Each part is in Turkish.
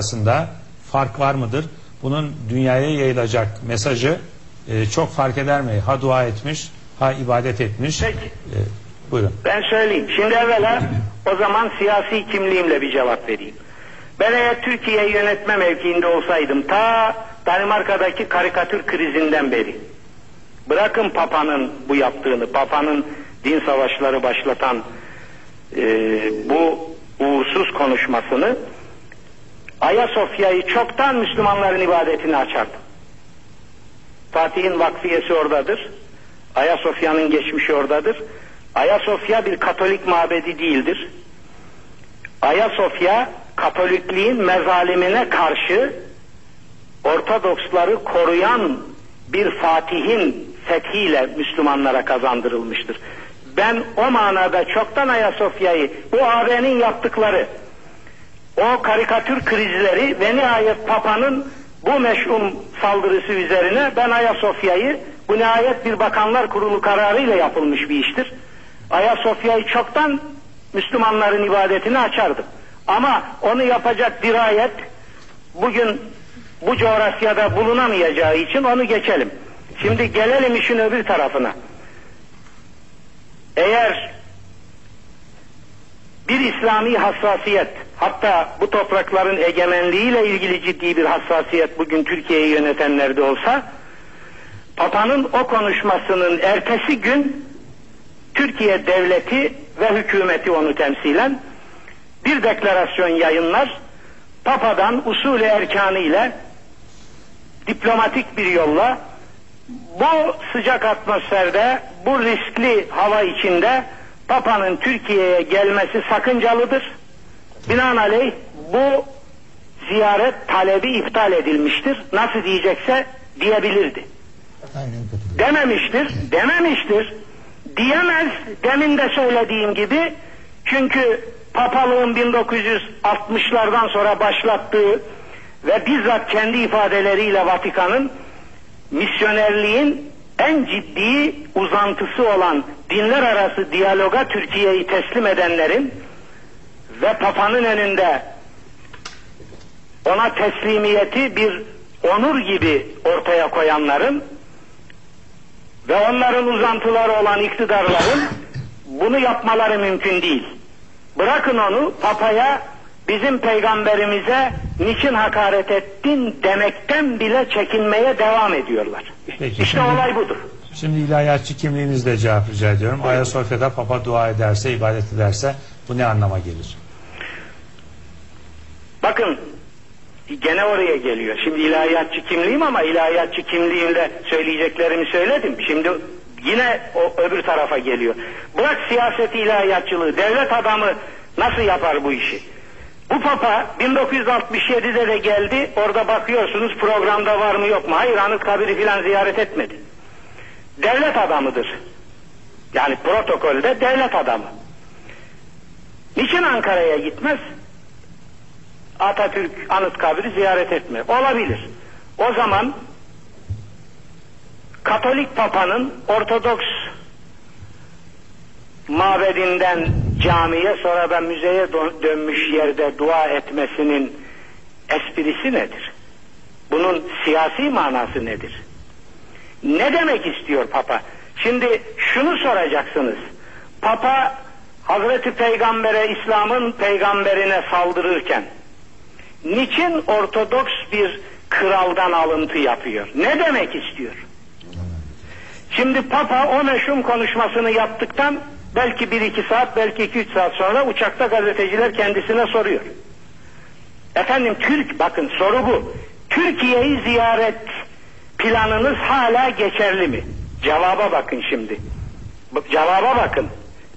arasında fark var mıdır? Bunun dünyaya yayılacak mesajı e, çok fark eder mi? Ha dua etmiş, ha ibadet etmiş. Peki. E, buyurun. Ben söyleyeyim. Şimdi evvela o zaman siyasi kimliğimle bir cevap vereyim. Ben eğer Türkiye'yi yönetme mevkiinde olsaydım ta Danimarka'daki karikatür krizinden beri bırakın Papa'nın bu yaptığını, Papa'nın din savaşları başlatan e, bu uğursuz konuşmasını Ayasofya'yı çoktan Müslümanların ibadetini açardı. Fatih'in vakfiyesi oradadır. Ayasofya'nın geçmişi oradadır. Ayasofya bir Katolik mabedi değildir. Ayasofya Katolikliğin mezalimine karşı Ortodoksları koruyan bir Fatih'in fethiyle Müslümanlara kazandırılmıştır. Ben o manada çoktan Ayasofya'yı, bu AB'nin yaptıkları, o karikatür krizleri ve nihayet Papa'nın bu meşhum saldırısı üzerine ben Ayasofya'yı bu nihayet bir bakanlar kurulu kararıyla yapılmış bir iştir. Ayasofya'yı çoktan Müslümanların ibadetini açardım. Ama onu yapacak dirayet bugün bu coğrafyada bulunamayacağı için onu geçelim. Şimdi gelelim işin öbür tarafına. Eğer bir İslami hassasiyet, hatta bu toprakların egemenliğiyle ilgili ciddi bir hassasiyet bugün Türkiye'yi yönetenlerde olsa, Papa'nın o konuşmasının ertesi gün Türkiye devleti ve hükümeti onu temsilen bir deklarasyon yayınlar, Papa'dan usulü erkanı ile diplomatik bir yolla bu sıcak atmosferde, bu riskli hava içinde Papa'nın Türkiye'ye gelmesi sakıncalıdır. Binaenaleyh bu ziyaret talebi iptal edilmiştir. Nasıl diyecekse diyebilirdi. Dememiştir, dememiştir. Diyemez, demin de söylediğim gibi. Çünkü papalığın 1960'lardan sonra başlattığı ve bizzat kendi ifadeleriyle Vatikan'ın misyonerliğin en ciddi uzantısı olan dinler arası diyaloga Türkiye'yi teslim edenlerin ve Papa'nın önünde ona teslimiyeti bir onur gibi ortaya koyanların ve onların uzantıları olan iktidarların bunu yapmaları mümkün değil. Bırakın onu Papa'ya bizim peygamberimize niçin hakaret ettin demekten bile çekinmeye devam ediyorlar. Peki, işte şimdi- olay budur. Şimdi ilahiyatçı kimliğinizle cevap rica ediyorum. Ayasofya'da Papa dua ederse, ibadet ederse bu ne anlama gelir? Bakın gene oraya geliyor. Şimdi ilahiyatçı kimliğim ama ilahiyatçı kimliğimle söyleyeceklerimi söyledim. Şimdi yine o öbür tarafa geliyor. Bırak siyaseti ilahiyatçılığı, devlet adamı nasıl yapar bu işi? Bu papa 1967'de de geldi. Orada bakıyorsunuz programda var mı yok mu? Hayır Anıtkabir'i filan ziyaret etmedi. Devlet adamıdır. Yani protokolde devlet adamı. Niçin Ankara'ya gitmez? Atatürk Anıtkabir'i ziyaret etme. Olabilir. O zaman Katolik Papa'nın Ortodoks mabedinden camiye sonra da müzeye dö- dönmüş yerde dua etmesinin esprisi nedir? Bunun siyasi manası nedir? Ne demek istiyor Papa? Şimdi şunu soracaksınız. Papa Hazreti Peygamber'e İslam'ın peygamberine saldırırken niçin Ortodoks bir kraldan alıntı yapıyor? Ne demek istiyor? Şimdi Papa o meşhum konuşmasını yaptıktan belki bir iki saat belki iki üç saat sonra uçakta gazeteciler kendisine soruyor. Efendim Türk bakın soru bu. Türkiye'yi ziyaret planınız hala geçerli mi? Cevaba bakın şimdi. Cevaba bakın.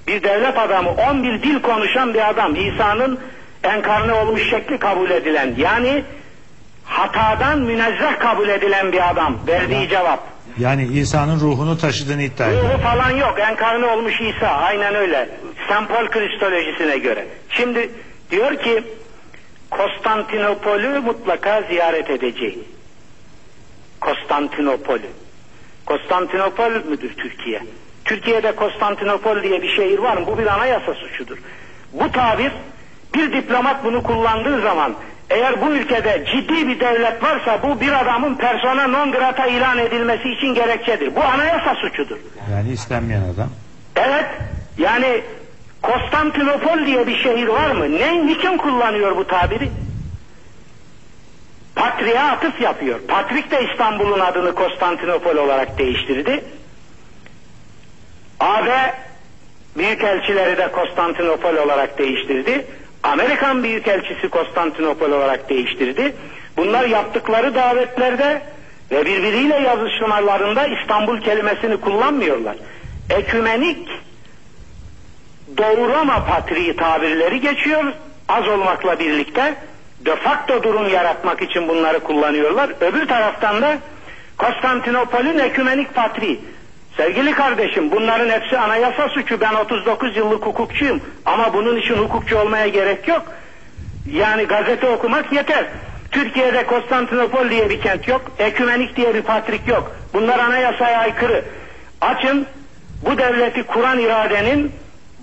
Bir devlet adamı 11 dil konuşan bir adam İsa'nın enkarne olmuş şekli kabul edilen yani hatadan münezzeh kabul edilen bir adam verdiği cevap. Yani İsa'nın ruhunu taşıdığını iddia ediyor. Ruhu falan yok. Enkarne olmuş İsa. Aynen öyle. Sempol kristolojisine göre. Şimdi diyor ki Konstantinopol'ü mutlaka ziyaret edeceğim. Konstantinopol'ü. Konstantinopol müdür Türkiye? Türkiye'de Konstantinopol diye bir şehir var mı? Bu bir anayasa suçudur. Bu tabir bir diplomat bunu kullandığı zaman Eğer bu ülkede ciddi bir devlet varsa bu bir adamın persona non grata ilan edilmesi için gerekçedir. Bu anayasa suçudur. Yani istenmeyen adam. Evet, yani Konstantinopol diye bir şehir var mı? Ne, niçin kullanıyor bu tabiri? Patriğe atıf yapıyor. Patrik de İstanbul'un adını Konstantinopol olarak değiştirdi. AB Büyükelçileri de Konstantinopol olarak değiştirdi. Amerikan Büyükelçisi Konstantinopol olarak değiştirdi. Bunlar yaptıkları davetlerde ve birbiriyle yazışmalarında İstanbul kelimesini kullanmıyorlar. Ekümenik doğurama patriği tabirleri geçiyor az olmakla birlikte de facto durum yaratmak için bunları kullanıyorlar. Öbür taraftan da Konstantinopol'ün ekümenik patriği. Sevgili kardeşim bunların hepsi anayasa suçu. Ben 39 yıllık hukukçuyum ama bunun için hukukçu olmaya gerek yok. Yani gazete okumak yeter. Türkiye'de Konstantinopol diye bir kent yok. Ekümenik diye bir patrik yok. Bunlar anayasaya aykırı. Açın bu devleti kuran iradenin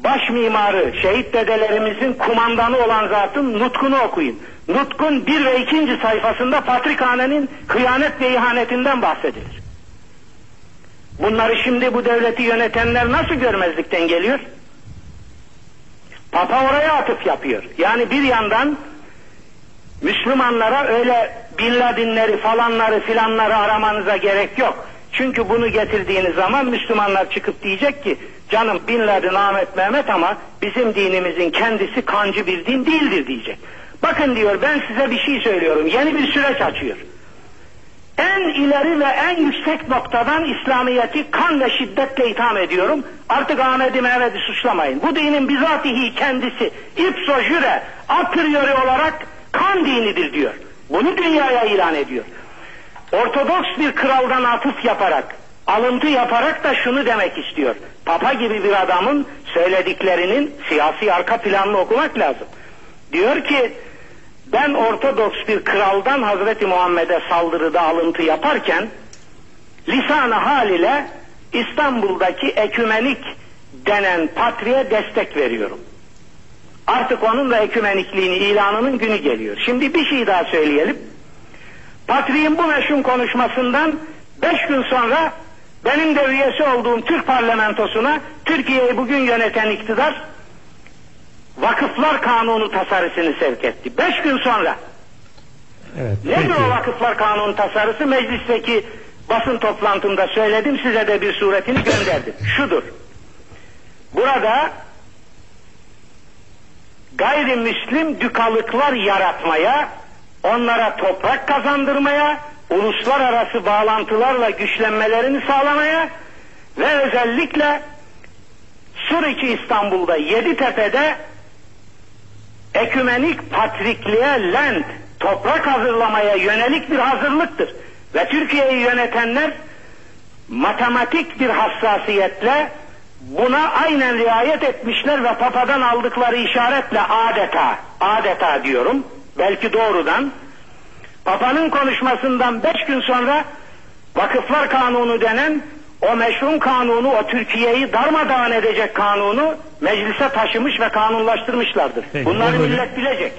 baş mimarı, şehit dedelerimizin kumandanı olan zatın nutkunu okuyun. Nutkun bir ve ikinci sayfasında Patrikhane'nin hıyanet ve ihanetinden bahsedilir. Bunları şimdi bu devleti yönetenler nasıl görmezlikten geliyor? Papa oraya atıf yapıyor. Yani bir yandan Müslümanlara öyle Bin Ladenleri falanları filanları aramanıza gerek yok. Çünkü bunu getirdiğiniz zaman Müslümanlar çıkıp diyecek ki canım Bin Laden Ahmet Mehmet ama bizim dinimizin kendisi kancı bir din değildir diyecek. Bakın diyor ben size bir şey söylüyorum. Yeni bir süreç açıyor. İleri ve en yüksek noktadan İslamiyet'i kan ve şiddetle itham ediyorum. Artık Ahmet'i Mehmet'i suçlamayın. Bu dinin bizatihi kendisi ipso jüre a priori olarak kan dinidir diyor. Bunu dünyaya ilan ediyor. Ortodoks bir kraldan atıf yaparak, alıntı yaparak da şunu demek istiyor. Papa gibi bir adamın söylediklerinin siyasi arka planını okumak lazım. Diyor ki ben Ortodoks bir kraldan Hazreti Muhammed'e saldırıda alıntı yaparken lisanı hal ile İstanbul'daki ekümenik denen patriğe destek veriyorum. Artık onun da ekümenikliğini ilanının günü geliyor. Şimdi bir şey daha söyleyelim. Patriğin bu meşhum konuşmasından beş gün sonra benim de üyesi olduğum Türk parlamentosuna Türkiye'yi bugün yöneten iktidar Vakıflar Kanunu tasarısını sevk etti. Beş gün sonra. Evet, Nedir peki. o Vakıflar Kanunu tasarısı? Meclisteki basın toplantımda söyledim, size de bir suretini gönderdim. Şudur. Burada gayrimüslim dükalıklar yaratmaya, onlara toprak kazandırmaya, uluslararası bağlantılarla güçlenmelerini sağlamaya ve özellikle Suriçi İstanbul'da Yeditepe'de ekümenik patrikliğe lent toprak hazırlamaya yönelik bir hazırlıktır. Ve Türkiye'yi yönetenler matematik bir hassasiyetle buna aynen riayet etmişler ve papadan aldıkları işaretle adeta, adeta diyorum, belki doğrudan, papanın konuşmasından beş gün sonra Vakıflar Kanunu denen o meşhum kanunu, o Türkiye'yi darmadağın edecek kanunu meclise taşımış ve kanunlaştırmışlardır. Peki, Bunları millet bilecek.